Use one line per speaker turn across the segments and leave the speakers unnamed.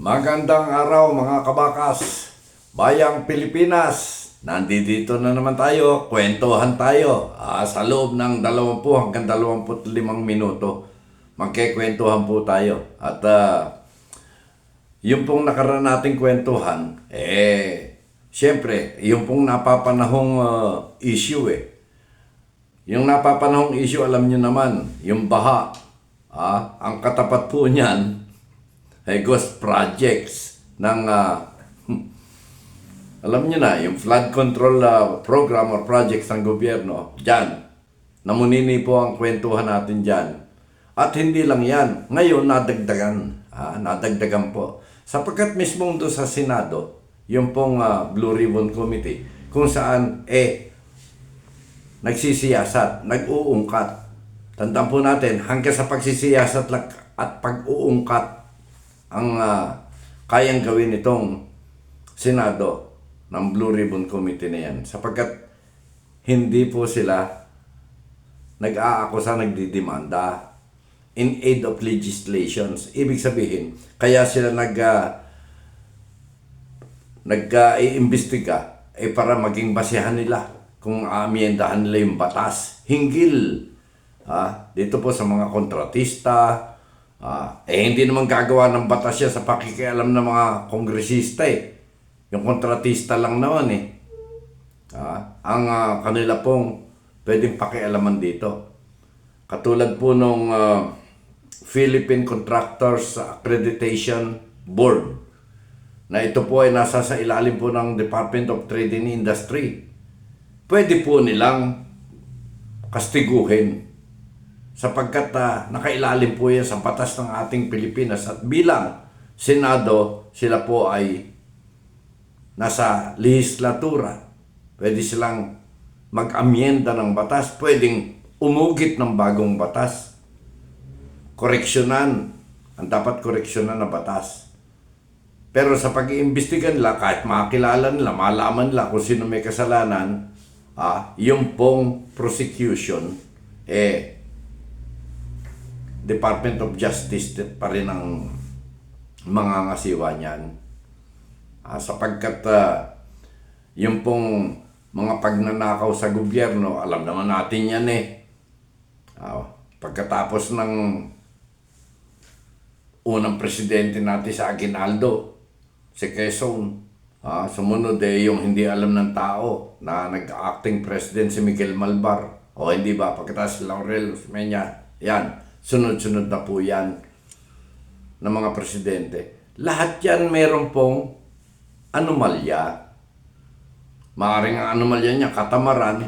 Magandang araw mga kabakas, Bayang Pilipinas. Nandito na naman tayo, kwentuhan tayo ah, sa loob ng 20 hanggang 25 minuto. Magkikwentuhan po tayo. At ah, yung pong nakaraan nating kwentuhan, eh, siyempre, yung pong napapanahong ah, issue eh. Yung napapanahong issue, alam nyo naman, yung baha. Ah, ang katapat po niyan, ay ghost projects ng ah, alam niyo na, yung flood control ah, program or projects ng gobyerno, dyan. Namunini po ang kwentuhan natin dyan. At hindi lang yan, ngayon nadagdagan. Ah, nadagdagan po. Sapagkat mismong doon sa Senado, yung pong ah, Blue Ribbon Committee, kung saan eh, nagsisiyasat, nag-uungkat. Tandaan po natin, hanggang sa pagsisiyasat at pag-uungkat ang ah, kayang gawin itong Senado ng Blue Ribbon Committee na yan. Sapagkat hindi po sila nag-aakusa, nagdidemanda in aid of legislations. Ibig sabihin, kaya sila nag ah, nag-iimbestiga eh para maging basehan nila kung aamiendahan nila yung batas. Hinggil ah, dito po sa mga kontratista, ah, eh hindi naman gagawa ng batas yan sa pakikialam ng mga kongresista eh. Yung kontratista lang naman eh. Ah, ang ah, kanila pong pwedeng pakialaman dito. Katulad po nung ah, Philippine Contractors Accreditation Board na ito po ay nasa sa ilalim po ng Department of Trade and Industry. Pwede po nilang kastiguhin sapagkat ah, nakailalim po yan sa batas ng ating Pilipinas at bilang Senado sila po ay nasa legislatura. Pwede silang mag-amyenda ng batas, pwedeng umugit ng bagong batas. Koreksyonan, ang dapat koreksyonan na batas. Pero sa pag-iimbestigan nila, kahit makilala nila, malaman nila kung sino may kasalanan, ah, yung pong prosecution, eh, Department of Justice pa rin ang mga ngasiwa niyan. Ah, sapagkat ah, yung pong mga pagnanakaw sa gobyerno, alam naman natin yan eh. Ah, pagkatapos ng unang presidente natin sa Aguinaldo, si Quezon, ah, sumunod eh yung hindi alam ng tao na nag-acting president si Miguel Malbar. O hindi ba? Pagkatapos Laurel Menya, yan, sunod-sunod na po yan ng mga presidente. Lahat yan meron pong anomalya. Maaring ang anomalya niya katamaran,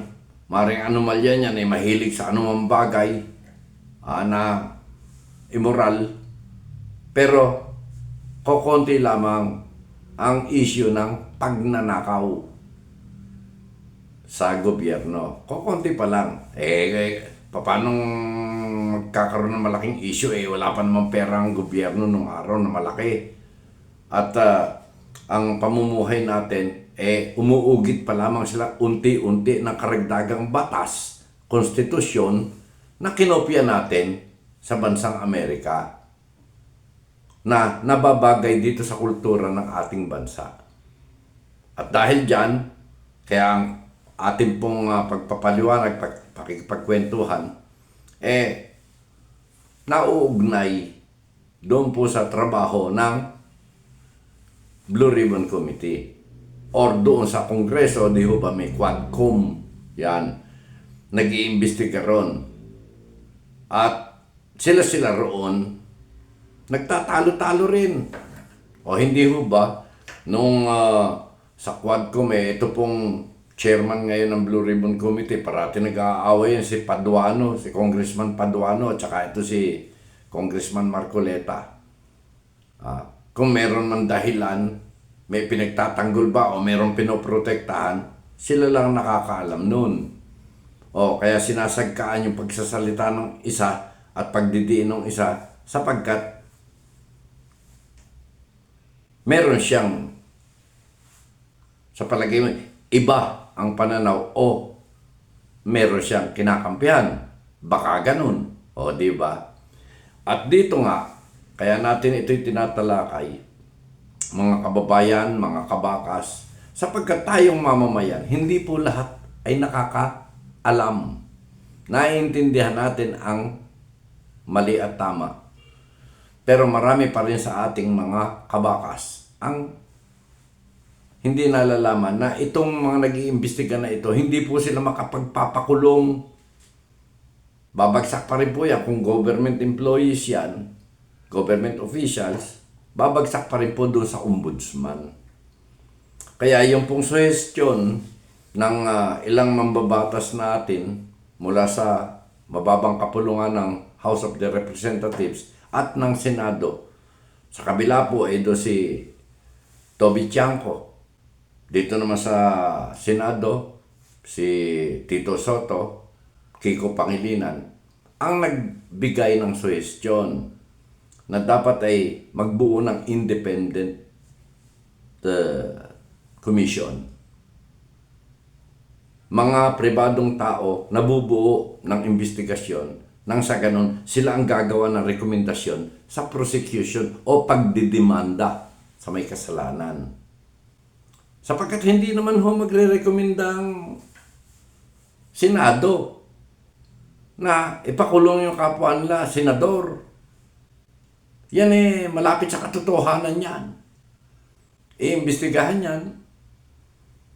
maaring ang anomalya niya ay mahilig sa anumang bagay ah, na immoral. Pero kokonti lamang ang issue ng pagnanakaw sa gobyerno. Kokonti pa lang. Eh, eh paano magkakaroon ng malaking issue eh wala pa namang pera ang gobyerno nung araw na malaki. At ah, ang pamumuhay natin eh umuugit pa lamang sila unti-unti ng karagdagang batas, konstitusyon na kinopya natin sa bansang Amerika na nababagay dito sa kultura ng ating bansa. At dahil dyan, kaya ang ating pong ah, pagpapaliwanag, pag, pakikipagkwentuhan, eh, nauugnay doon po sa trabaho ng Blue Ribbon Committee or doon sa Kongreso, di ho ba may Quadcom, yan, nag-iimbestiga ron. At sila-sila roon, nagtatalo-talo rin. O hindi ho ba, nung ah, sa Quadcom eh, ito pong chairman ngayon ng Blue Ribbon Committee, parati nag-aaway si Paduano, si Congressman Paduano, at saka ito si Congressman Marcoleta. Ah, kung meron man dahilan, may pinagtatanggol ba o meron pinoprotektahan, sila lang nakakaalam nun. O kaya sinasagkaan yung pagsasalita ng isa at pagdidiin ng isa sapagkat meron siyang sa palagay mo, iba ang pananaw o meron siyang kinakampihan. Baka ganun. O, di ba? At dito nga, kaya natin ito'y tinatalakay mga kababayan, mga kabakas, sapagkat tayong mamamayan, hindi po lahat ay nakakaalam. Naiintindihan natin ang mali at tama. Pero marami pa rin sa ating mga kabakas ang hindi nalalaman na itong mga nag-iimbestiga na ito, hindi po sila makapagpapakulong. Babagsak pa rin po yan kung government employees yan, government officials, babagsak pa rin po doon sa ombudsman. Kaya yung pong suggestion ng ah, ilang mambabatas natin mula sa mababang kapulungan ng House of the Representatives at ng Senado, sa kabila po ay do si Toby Tiangco. Dito naman sa Senado, si Tito Soto, Kiko Pangilinan, ang nagbigay ng suggestion na dapat ay magbuo ng independent uh, commission. Mga pribadong tao nabubuo ng investigasyon nang sa ganon sila ang gagawa ng rekomendasyon sa prosecution o pagdidemanda sa may kasalanan. Sapagkat hindi naman ho magre-rekomenda ang Senado na ipakulong yung kapwa nila, senador. Yan eh, malapit sa katotohanan yan. Iimbestigahan yan.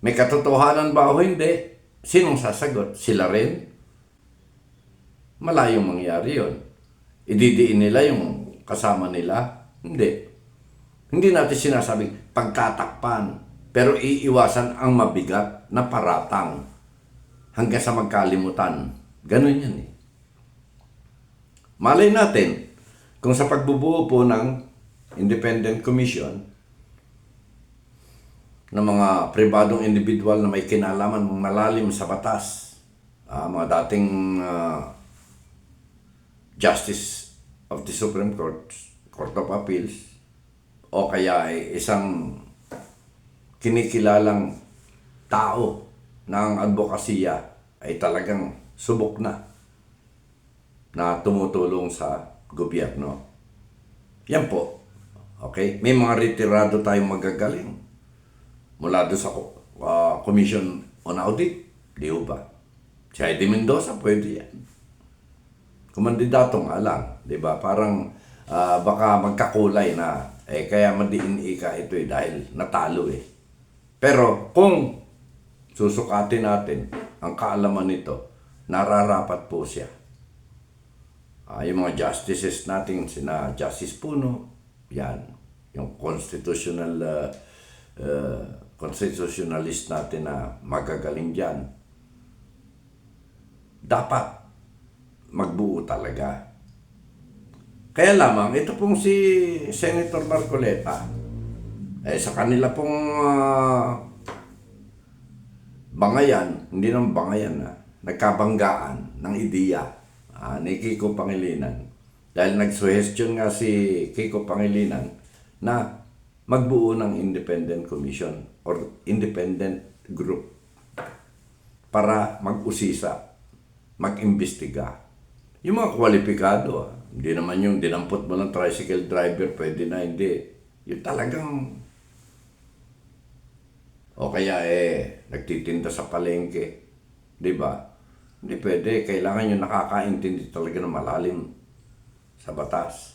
May katotohanan ba o hindi? Sinong sasagot? Sila rin? Malayong mangyari yon. Ididiin nila yung kasama nila? Hindi. Hindi natin sinasabing pagtatakpan, pero iiwasan ang mabigat na paratang hanggang sa magkalimutan. Ganun yan eh. Malay natin, kung sa pagbubuo po ng Independent Commission, ng mga pribadong individual na may kinalaman malalim sa batas, ah, mga dating ah, Justice of the Supreme Court, Court of Appeals, o kaya ay isang kinikilalang tao ng advokasya ay talagang subok na na tumutulong sa gobyerno. Yan po. Okay? May mga retirado tayong magagaling mula doon sa uh, Commission on Audit. Di ba? Si Heidi Mendoza, pwede yan. Kumandidato nga lang. Di ba? Parang ah, baka magkakulay na eh kaya madiin ika ito eh dahil natalo eh. Pero kung susukatin natin ang kaalaman nito, nararapat po siya. Ah, yung mga justices natin, sina Justice Puno, yan. Yung constitutional uh, uh, constitutionalist natin na magagaling dyan. Dapat magbuo talaga. Kaya lamang, ito pong si Senator Marcoleta, eh sa kanila pong ah, bangayan, hindi naman bangayan na, nagkabanggaan ng ideya ah, ni Kiko Pangilinan. Dahil nagsuhestyon nga si Kiko Pangilinan na magbuo ng independent commission or independent group para mag-usisa, mag-imbestiga. Yung mga kwalipikado, ah, hindi naman yung dinampot mo ng tricycle driver, pwede na, hindi. Yung talagang o kaya eh, nagtitinda sa palengke. Di ba? Hindi pwede. Kailangan yung nakakaintindi talaga ng malalim sa batas.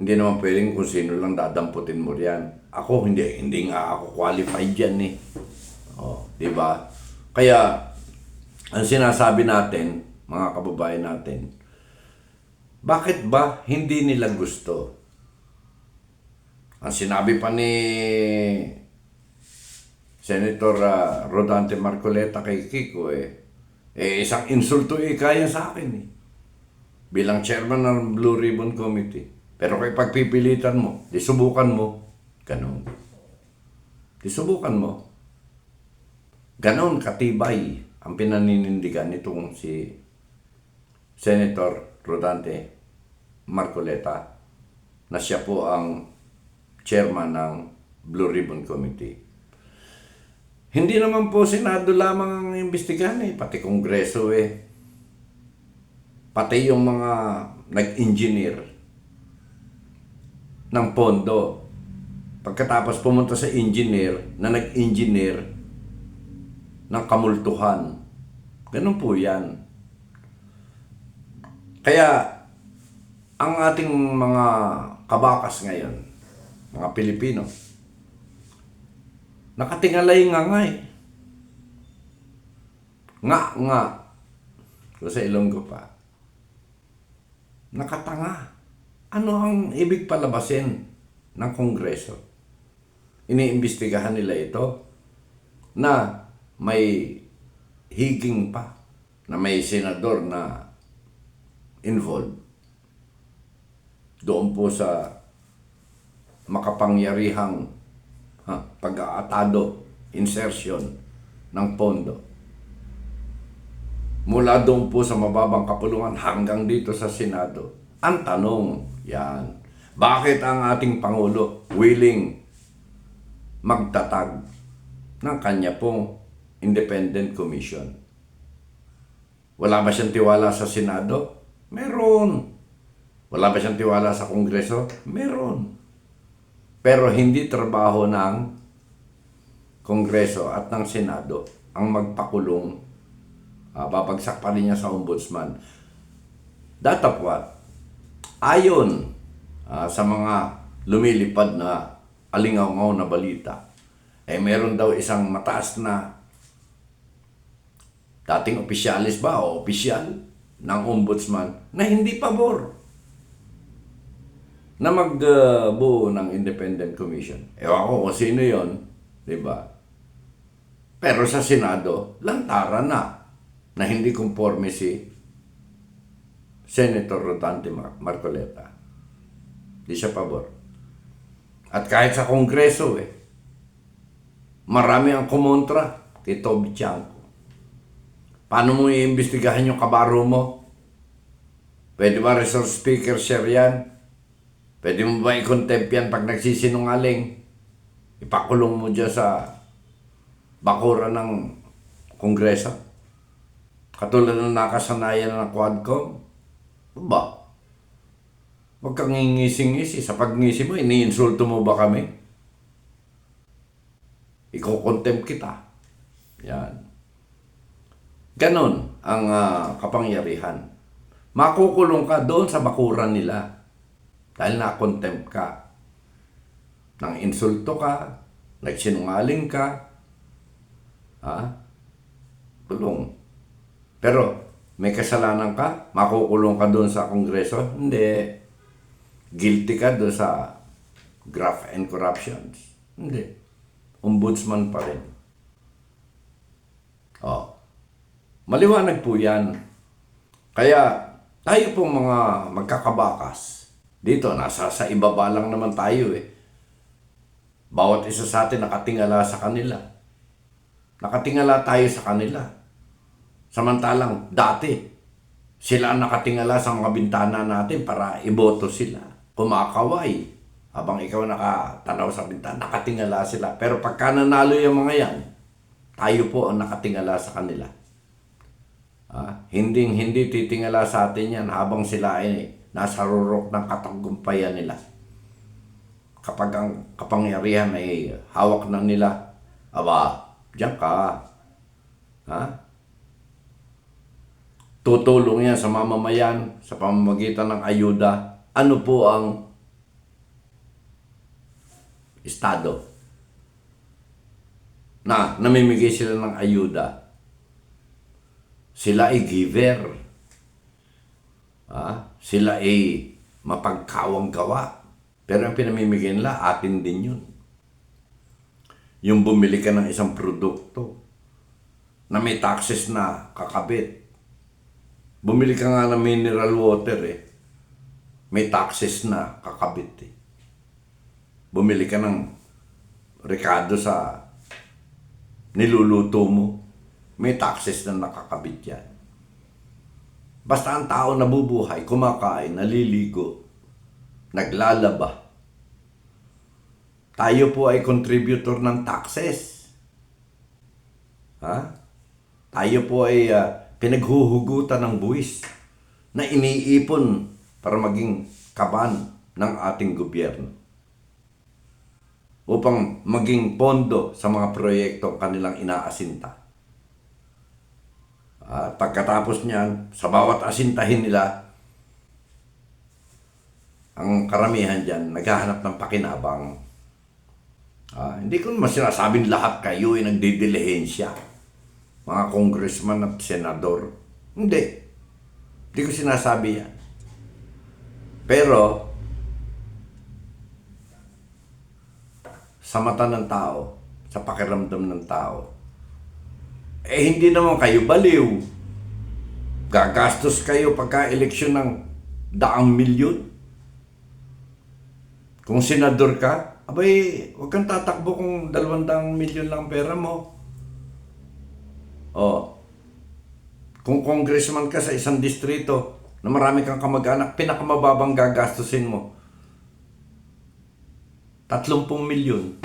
Hindi naman pwedeng kung sino lang dadamputin mo riyan. Ako, hindi. Hindi nga ako qualified dyan eh. O, di ba? Kaya, ang sinasabi natin, mga kababayan natin, bakit ba hindi nila gusto? Ang sinabi pa ni Senator ah, Rodante Marcoleta kay Kiko eh, eh isang insulto eh kaya sa akin eh. Bilang chairman ng Blue Ribbon Committee. Pero kay pagpipilitan mo, di subukan mo, ganun. Di subukan mo. Ganon katibay ang pinaninindigan nitong si Senator Rodante Marcoleta na siya po ang chairman ng Blue Ribbon Committee. Hindi naman po Senado lamang ang imbestigahan eh, pati Kongreso eh. Pati yung mga nag-engineer ng pondo Pagkatapos pumunta sa engineer na nag-engineer ng kamultuhan. Ganun po yan. Kaya, ang ating mga kabakas ngayon, mga Pilipino, nakatingalay nga nga eh. Nga, nga. Sa Ilonggo pa. Nakatanga. Ano ang ibig palabasin ng Kongreso? Iniimbestigahan nila ito na may higing pa na may senador na involved doon po sa makapangyarihang ha, pag-aatado, insertion ng pondo. Mula doon po sa mababang kapulungan hanggang dito sa Senado. Ang tanong, yan, bakit ang ating Pangulo willing magtatag ng kanya pong independent commission? Wala ba siyang tiwala sa Senado? Meron. Wala ba siyang tiwala sa Kongreso? Meron. Pero hindi trabaho ng Kongreso at ng Senado ang magpakulong, uh, babagsak pa rin niya sa ombudsman. What? Ayon ah, sa mga lumilipad na alingaw na balita, eh meron daw isang mataas na dating opisyalis ba o opisyal ng ombudsman na hindi pabor na magbuo ng independent commission. Ewan ko kung sino yon, di ba? Pero sa Senado, lantaran na na hindi conforme si Senator Rotante Mar- Marcoleta. Di siya pabor. At kahit sa Kongreso eh, marami ang kumontra kay Toby Chanko. Paano mo iimbestigahan yung kabaro mo? Pwede ba resource speaker share yan? Pwede mo ba i-contempt yan pag nagsisinungaling? Ipakulong mo dyan sa bakura ng kongreso? Katulad ng nakasanayan ng Quadcom? Ba? Huwag kang ngingisi-ngisi. Sa pagngisi mo, iniinsulto mo ba kami? Iko-contempt kita. Yan. Ganon ang ah, kapangyarihan. Makukulong ka doon sa bakuran nila. Dahil na-contempt ka. Nang insulto ka, nagsinungaling ka, ha? Kulong. Pero, may kasalanan ka, makukulong ka doon sa kongreso? Hindi. Guilty ka doon sa graft and corruptions? Hindi. Ombudsman pa rin. Oh. Maliwanag po yan. Kaya tayo pong mga magkakabakas, dito nasa sa ibaba lang naman tayo eh. Bawat isa sa atin nakatingala sa kanila. Nakatingala tayo sa kanila. Samantalang dati, sila ang nakatingala sa mga bintana natin para iboto sila. Kumakaway. Habang ikaw nakatanaw sa bintana, nakatingala sila. Pero pagka nanalo yung mga yan, tayo po ang nakatingala sa kanila. Ah, hindi hindi titingala sa atin yan habang sila ay nasa rurok ng katagumpayan nila. Kapag ang kapangyarihan ay hawak na nila, aba, diyan ka. Ha? Tutulong yan sa mamamayan sa pamamagitan ng ayuda. Ano po ang Estado? Na namimigay sila ng ayuda sila ay giver. Ah, sila ay mapagkawang gawa. Pero ang pinamimigay nila, atin din yun. Yung bumili ka ng isang produkto na may taxes na kakabit. Bumili ka nga ng mineral water eh. May taxes na kakabit eh. Bumili ka ng rekado sa niluluto mo may taxes na nakakabit yan. Basta ang tao nabubuhay, kumakain, naliligo, naglalaba. Tayo po ay contributor ng taxes. Ha? Tayo po ay uh, pinaghuhugutan ng buwis na iniipon para maging kaban ng ating gobyerno. upang maging pondo sa mga proyekto kanilang inaasinta. At pagkatapos niyan, sa bawat asintahin nila, ang karamihan dyan, naghahanap ng pakinabang. Ah, hindi ko naman sinasabing lahat kayo ay nagdidilihensya. Mga congressman at senador. Hindi. Hindi ko sinasabi yan. Pero, sa mata ng tao, sa pakiramdam ng tao, eh hindi naman kayo baliw. Gagastos kayo pagka-eleksyon ng daang milyon. Kung senador ka, abay, huwag kang tatakbo kung dalawang daang milyon lang ang pera mo. Oh. Kung congressman ka sa isang distrito na marami kang kamag-anak, pinakamababang gagastusin mo. 30 milyon.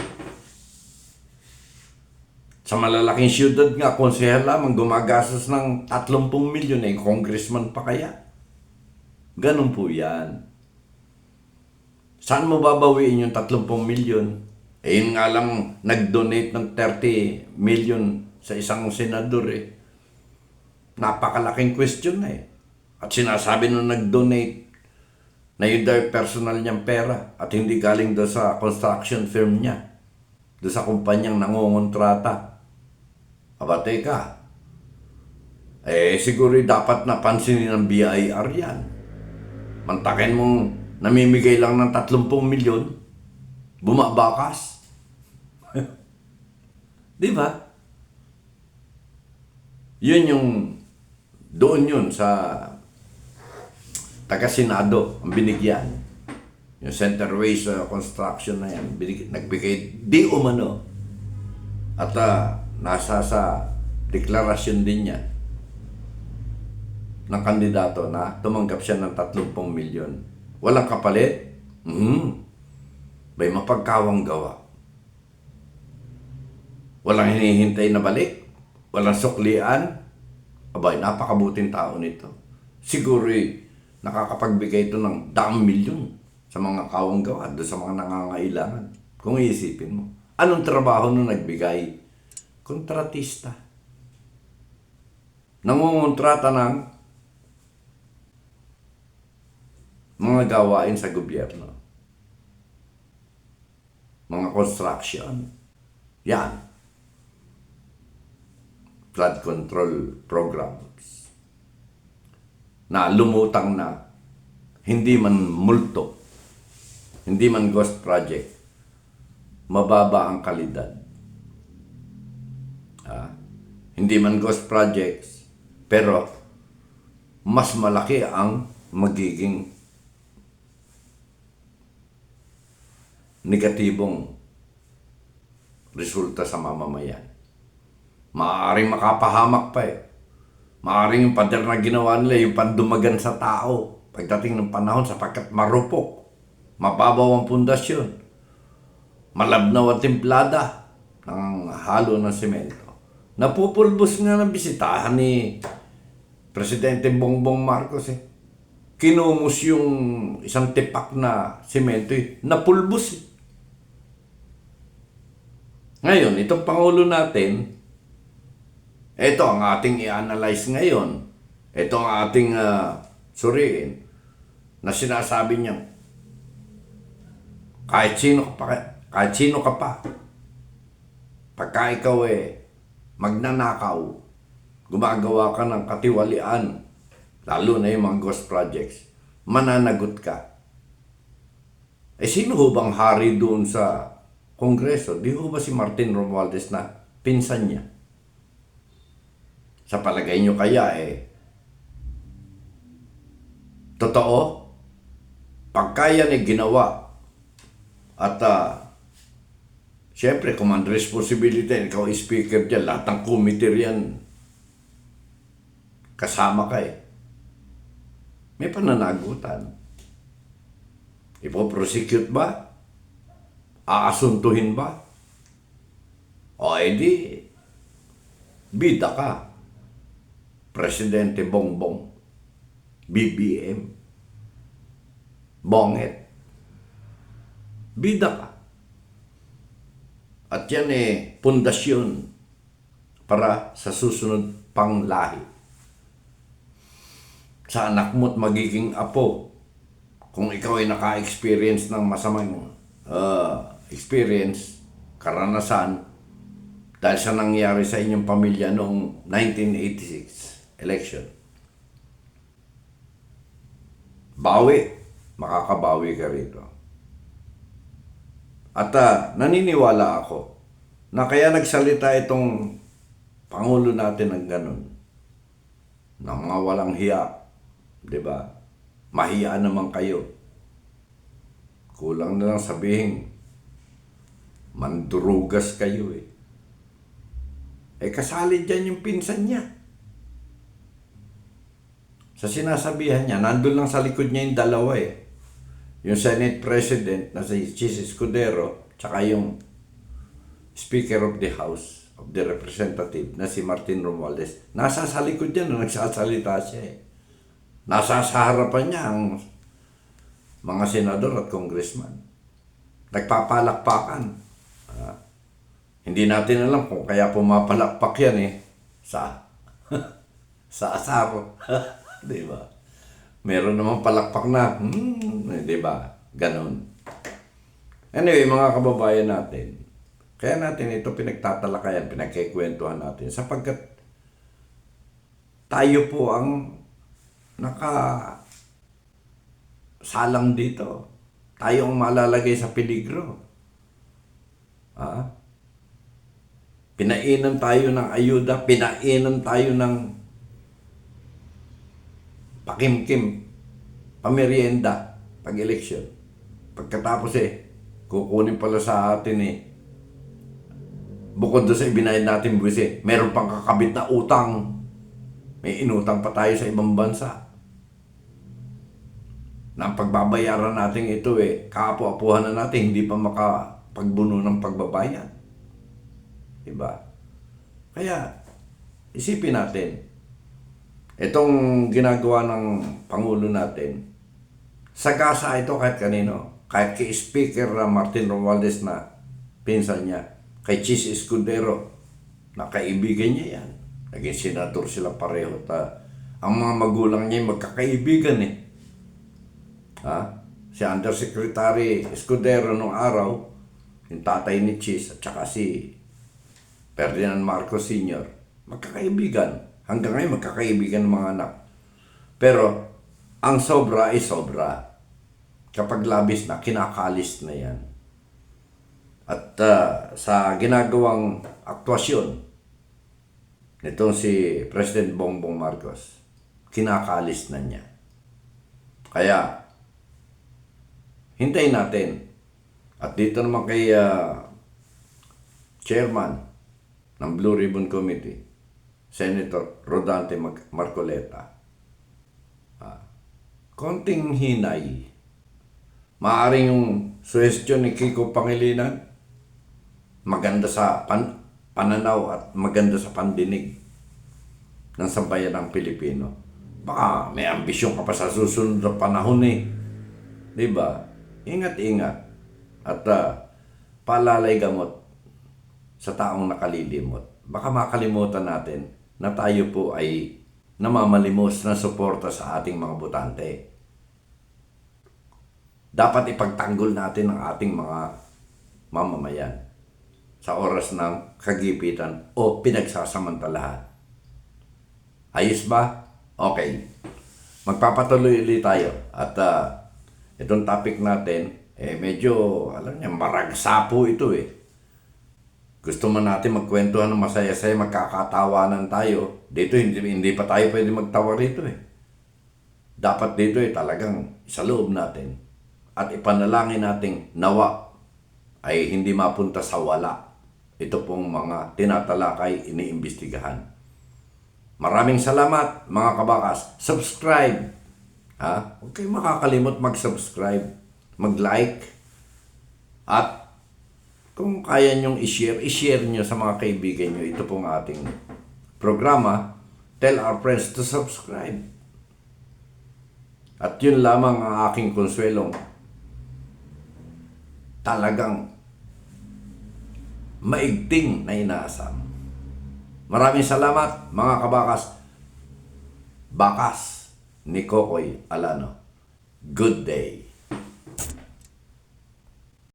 Sa malalaking syudad nga, konsehal lamang gumagastos ng 30 milyon eh, congressman pa kaya. Ganun po yan. Saan mo babawiin yung 30 milyon? Eh yun nga lang nag-donate ng 30 milyon sa isang senador eh. Napakalaking question na eh. At sinasabi nung nag-donate na yun daw personal niyang pera at hindi galing doon sa construction firm niya. Doon sa kumpanyang nangungontrata. Aba, teka. Eh, siguro dapat napansinin ng BIR yan. Mantakin mong namimigay lang ng 30 milyon, bumabakas. Di ba? Yun yung, doon yun sa taga-senado ang binigyan. Yung Centerways uh, Construction na yan, binig, nagbigay di umano. At ah, nasa sa deklarasyon din niya ng kandidato na tumanggap siya ng 30 milyon. Walang kapalit? Hmm. May mapagkawang gawa. Walang hinihintay na balik? Walang suklian? Abay, napakabuting tao nito. Siguro eh, nakakapagbigay ito ng daang milyon sa mga kawang gawa, doon sa mga nangangailangan. Kung iisipin mo. Anong trabaho nung nagbigay? Kontratista. Nangungontrata ng mga gawain sa gobyerno. Mga construction. Yan. Flood control programs. Na lumutang na hindi man multo, hindi man ghost project, mababa ang kalidad. Hindi man ghost projects, pero mas malaki ang magiging negatibong resulta sa mamamayan. Maaaring makapahamak pa eh. Maaaring yung pader na ginawa nila, yung pandumagan sa tao pagdating ng panahon sapagkat marupok, mababaw ang pundasyon, malabnaw at timplada ng halo ng semento. Napupulbos nga ng bisitahan ni Presidente Bongbong Marcos eh. Kinumos yung isang tipak na semento eh. Napulbos eh. Ngayon, itong Pangulo natin, ito ang ating i-analyze ngayon. Ito ang ating uh, suriin na sinasabi niya, kahit sino ka pa, kahit sino ka pa, pagka ikaw eh, magnanakaw, gumagawa ka ng katiwalian, lalo na yung mga ghost projects, mananagot ka. Eh sino ho bang hari doon sa Kongreso? Di ho ba si Martin Romualdez na pinsan niya? Sa palagay nyo kaya eh, totoo, pagkaya ni ginawa at uh, Siyempre, command responsibility, ikaw speaker dyan, lahat ng committee riyan, kasama ka eh. May pananagutan. Ipoprosecute ba? Aasuntuhin ba? O edi, bida ka. Presidente Bongbong. BBM. Bonget. Bida ka. At yan eh, pundasyon para sa susunod pang lahi. Sa anak mo't magiging apo, kung ikaw ay naka-experience ng masamang uh, experience, karanasan, dahil sa nangyari sa inyong pamilya noong 1986 election. Bawi, makakabawi ka rito. At ah, naniniwala ako na kaya nagsalita itong Pangulo natin ng ganun. Na mga walang hiya. Di ba? Mahiya naman kayo. Kulang na lang sabihin, mandurugas kayo eh. Eh kasali dyan yung pinsan niya. Sa sinasabihan niya, nandun lang sa likod niya yung dalawa eh. Yung Senate President na si Chis Escudero, tsaka yung Speaker of the House of the Representative na si Martin Romualdez. Nasa sa likod niya nung nagsasalita siya eh. Nasa sa harapan niya ang mga senador at congressman. Nagpapalakpakan. Ah, hindi natin alam kung kaya pumapalakpak yan eh. Sa sa asaro. di ba? Meron namang palakpak na, hmm, di ba? Ganon. Anyway, mga kababayan natin, kaya natin ito pinagtatalakayan, pinagkikwentuhan natin sapagkat tayo po ang naka salang dito. Tayo ang malalagay sa peligro. Ah? Pinainan tayo ng ayuda, pinainan tayo ng pakimkim, pamerienda, pag-eleksyon. Pagkatapos eh, kukunin pala sa atin eh, bukod doon sa ibinayad natin buwis eh, meron pang kakabit na utang. May inutang pa tayo sa ibang bansa. Na ang pagbabayaran natin ito eh, kaapu-apuhan na natin, hindi pa makapagbuno ng pagbabayad. Diba? Kaya, isipin natin, itong ginagawa ng Pangulo natin, sagasa ito kahit kanino, kahit kay Speaker na Martin Romualdez na pinsan niya, kay Chis Escudero, na kaibigan niya yan. Naging senador sila pareho. Ta, ang mga magulang niya magkakaibigan eh. Ha? Si Undersecretary Escudero nung araw, yung tatay ni Chis at saka si Ferdinand Marcos Sr., magkakaibigan. Hanggang ngayon magkakaibigan ng mga anak. Pero, ang sobra ay sobra. Kapag labis na, kinakalis na yan. At uh, sa ginagawang aktwasyon nitong si President Bongbong Marcos, kinakalis na niya. Kaya, hintayin natin. At dito naman kay uh, Chairman ng Blue Ribbon Committee, Senator Rodante Marcoleta, uh, konting hinay. Maaring yung suggestion ni Kiko Pangilinan, maganda sa pan, pananaw at maganda sa pandinig ng sambayan ng Pilipino. Baka may ambisyon ka pa sa susunod na panahon eh. Ba? Ingat-ingat. At uh, palalay gamot sa taong nakalilimot. Baka makalimutan natin na tayo po ay namamalimos na suporta sa ating mga butante. Dapat ipagtanggol natin ang ating mga mamamayan sa oras ng kagipitan o pinagsasamantalahan. Ayos ba? Okay. Magpapatuloy ulit tayo. At uh, itong topic natin, eh medyo, alam niya, maragsapo ito eh. Gusto man natin magkwentuhan ng masaya-saya, magkakatawanan tayo. Dito, hindi, hindi pa tayo pwede magtawa rito eh. Dapat dito eh talagang sa loob natin. At ipanalangin nating nawa ay hindi mapunta sa wala ito pong mga tinatalakay, iniimbestigahan. Maraming salamat mga kabakas. Subscribe. Ha? Huwag kayong makakalimot mag-subscribe, mag-like, at kung kaya nyong i-share, i-share nyo sa mga kaibigan nyo. Ito pong ating programa. Tell our friends to subscribe. At yun lamang ang aking konsuelong talagang maigting na inaasam. Maraming salamat mga kabakas. Bakas ni Kokoy Alano. Good day.